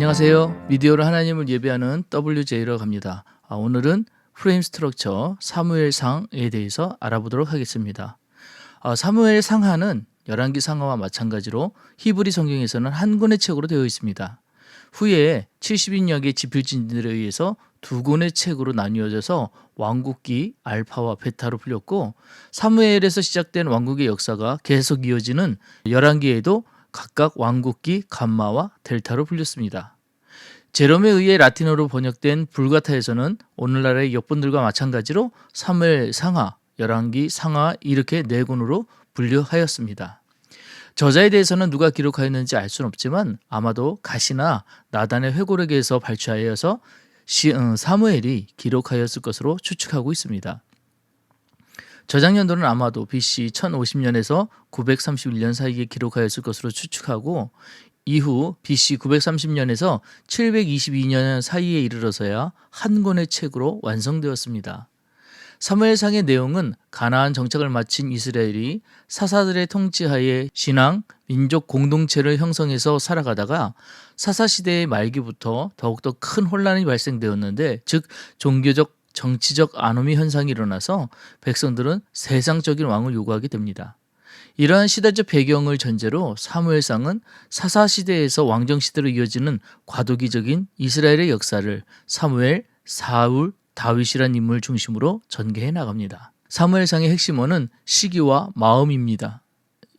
안녕하세요. 미디어로 하나님을 예배하는 WJ로 갑니다. 아, 오늘은 프레임 스트럭처 사무엘상에 대해서 알아보도록 하겠습니다. 아, 사무엘 상하는 열왕기 상하와 마찬가지로 히브리 성경에서는 한 권의 책으로 되어 있습니다. 후에 70인여 개의 지필진들에 의해서 두 권의 책으로 나뉘어져서 왕국기 알파와 베타로 풀렸고 사무엘에서 시작된 왕국의 역사가 계속 이어지는 열왕기에도 각각 왕국기 감마와 델타로 풀렸습니다. 제롬에 의해 라틴어로 번역된 불가타에서는 오늘날의 역본들과 마찬가지로 사무엘 상하, 열왕기 상하 이렇게 네 권으로 분류하였습니다. 저자에 대해서는 누가 기록하였는지 알 수는 없지만 아마도 가시나 나단의 회고록에서 발췌하여서 시, 음, 사무엘이 기록하였을 것으로 추측하고 있습니다. 저장 연도는 아마도 BC 1050년에서 931년 사이에 기록하였을 것으로 추측하고 이후 BC 930년에서 722년 사이에 이르러서야 한 권의 책으로 완성되었습니다. 사무엘상의 내용은 가나안 정착을 마친 이스라엘이 사사들의 통치하에 신앙, 민족 공동체를 형성해서 살아가다가 사사 시대의 말기부터 더욱더 큰 혼란이 발생되었는데 즉 종교적 정치적 아노미 현상이 일어나서 백성들은 세상적인 왕을 요구하게 됩니다. 이러한 시대적 배경을 전제로 사무엘상은 사사 시대에서 왕정 시대로 이어지는 과도기적인 이스라엘의 역사를 사무엘, 사울, 다윗이란 인물 중심으로 전개해 나갑니다. 사무엘상의 핵심어는 시기와 마음입니다.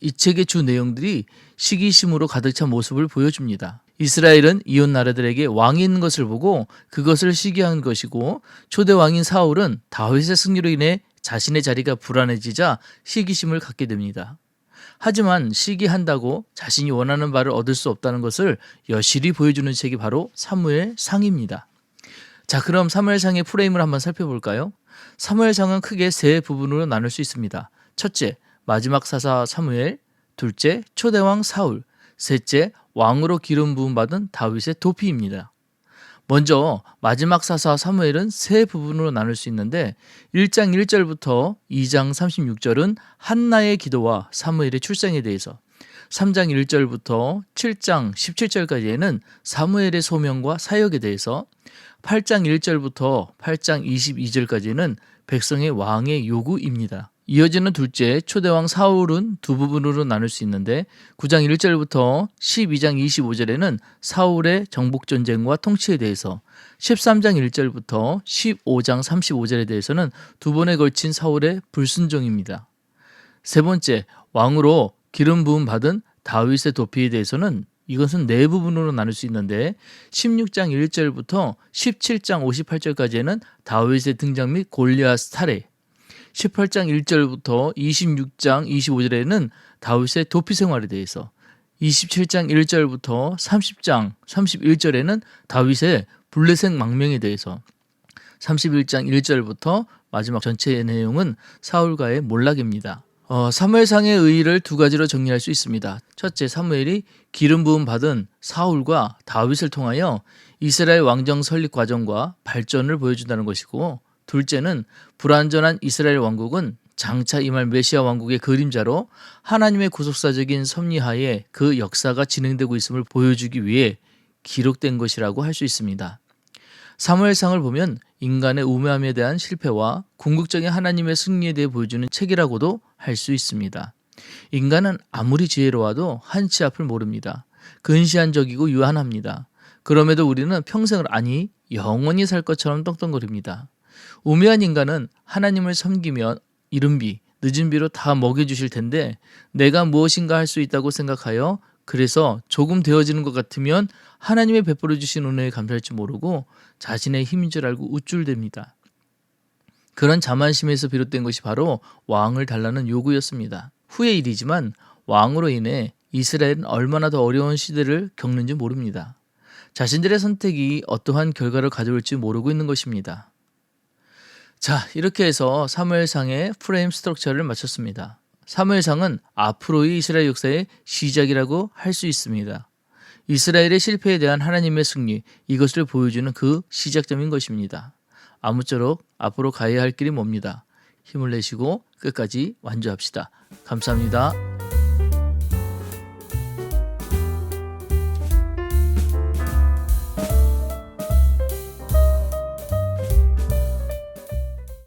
이 책의 주 내용들이 시기심으로 가득 찬 모습을 보여줍니다. 이스라엘은 이웃 나라들에게 왕이 있는 것을 보고 그것을 시기한 것이고 초대 왕인 사울은 다윗의 승리로 인해 자신의 자리가 불안해지자 시기심을 갖게 됩니다. 하지만 시기한다고 자신이 원하는 바를 얻을 수 없다는 것을 여실히 보여주는 책이 바로 사무엘 상입니다. 자, 그럼 사무엘 상의 프레임을 한번 살펴볼까요? 사무엘 상은 크게 세 부분으로 나눌 수 있습니다. 첫째, 마지막 사사 사무엘, 둘째, 초대왕 사울, 셋째, 왕으로 기름 부음 받은 다윗의 도피입니다. 먼저 마지막 사사 사무엘은 세 부분으로 나눌 수 있는데 1장 1절부터 2장 36절은 한나의 기도와 사무엘의 출생에 대해서 3장 1절부터 7장 17절까지에는 사무엘의 소명과 사역에 대해서 8장 1절부터 8장 22절까지는 백성의 왕의 요구입니다. 이어지는 둘째 초대왕 사울은 두 부분으로 나눌 수 있는데 9장 1절부터 12장 25절에는 사울의 정복 전쟁과 통치에 대해서 13장 1절부터 15장 35절에 대해서는 두 번에 걸친 사울의 불순종입니다. 세 번째 왕으로 기름 부음 받은 다윗의 도피에 대해서는 이것은 네 부분으로 나눌 수 있는데 16장 1절부터 17장 58절까지는 다윗의 등장 및 골리앗 탈해 18장 1절부터 26장 25절에는 다윗의 도피 생활에 대해서 27장 1절부터 30장 31절에는 다윗의 블레셋 망명에 대해서 31장 1절부터 마지막 전체의 내용은 사울과의 몰락입니다. 어, 사무엘상의 의의를 두 가지로 정리할 수 있습니다. 첫째, 사무엘이 기름 부음 받은 사울과 다윗을 통하여 이스라엘 왕정 설립 과정과 발전을 보여준다는 것이고 둘째는 불완전한 이스라엘 왕국은 장차 임할 메시아 왕국의 그림자로 하나님의 구속사적인 섭리하에 그 역사가 진행되고 있음을 보여주기 위해 기록된 것이라고 할 수 있습니다. 사무엘상을 보면 인간의 우매함에 대한 실패와 궁극적인 하나님의 승리에 대해 보여주는 책이라고도 할 수 있습니다. 인간은 아무리 지혜로워도 한치 앞을 모릅니다. 근시안적이고 유한합니다. 그럼에도 우리는 평생을 아니 영원히 살 것처럼 떵떵거립니다. 우매한 인간은 하나님을 섬기면 이른 비, 늦은 비로 다 먹여주실 텐데 내가 무엇인가 할 수 있다고 생각하여 그래서 조금 되어지는 것 같으면 하나님의 베풀어 주신 은혜에 감사할 줄 모르고 자신의 힘인 줄 알고 우쭐댑니다. 그런 자만심에서 비롯된 것이 바로 왕을 달라는 요구였습니다. 후의 일이지만 왕으로 인해 이스라엘은 얼마나 더 어려운 시대를 겪는지 모릅니다. 자신들의 선택이 어떠한 결과를 가져올지 모르고 있는 것입니다. 자, 이렇게 해서 사무엘상의 프레임 스트럭처를 마쳤습니다. 사무엘상은 앞으로의 이스라엘 역사의 시작이라고 할 수 있습니다. 이스라엘의 실패에 대한 하나님의 승리, 이것을 보여주는 그 시작점인 것입니다. 아무쪼록 앞으로 가야 할 길이 뭡니다. 힘을 내시고 끝까지 완주합시다. 감사합니다.